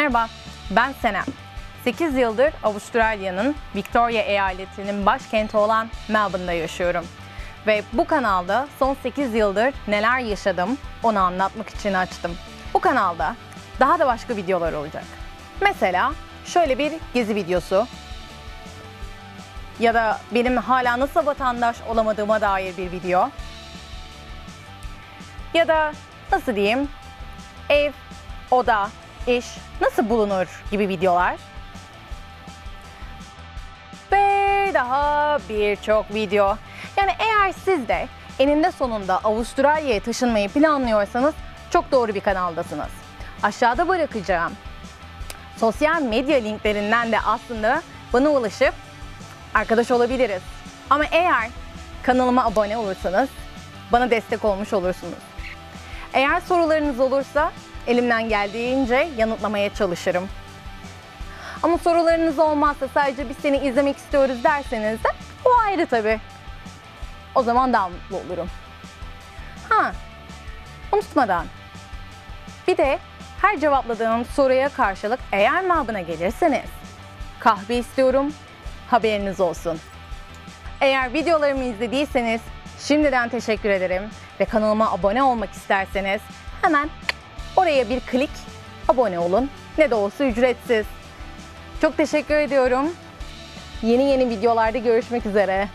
Merhaba, ben Senem. 8 yıldır Avustralya'nın Victoria eyaletinin başkenti olan Melbourne'da yaşıyorum. Ve bu kanalda son 8 yıldır neler yaşadım onu anlatmak için açtım. Bu kanalda daha da başka videolar olacak. Mesela şöyle bir gezi videosu ya da benim hala nasıl vatandaş olamadığıma dair bir video. Ya da nasıl diyeyim ev, oda, iş nasıl bulunur gibi videolar. Ve daha birçok video. Yani eğer siz de eninde sonunda Avustralya'ya taşınmayı planlıyorsanız çok doğru bir kanaldasınız. Aşağıda bırakacağım sosyal medya linklerinden de aslında bana ulaşıp arkadaş olabiliriz. Ama eğer kanalıma abone olursanız bana destek olmuş olursunuz. Eğer sorularınız olursa elimden geldiğince yanıtlamaya çalışırım. Ama sorularınız olmazsa sadece biz seni izlemek istiyoruz derseniz de o ayrı tabii. O zaman daha mutlu olurum. Ha, unutmadan. Bir de her cevapladığım soruya karşılık eğer Melbourne'a gelirseniz kahve istiyorum, haberiniz olsun. Eğer videolarımı izlediyseniz şimdiden teşekkür ederim ve kanalıma abone olmak isterseniz hemen oraya bir klik abone olun. Ne de olsa ücretsiz. Çok teşekkür ediyorum. Yeni yeni videolarda görüşmek üzere.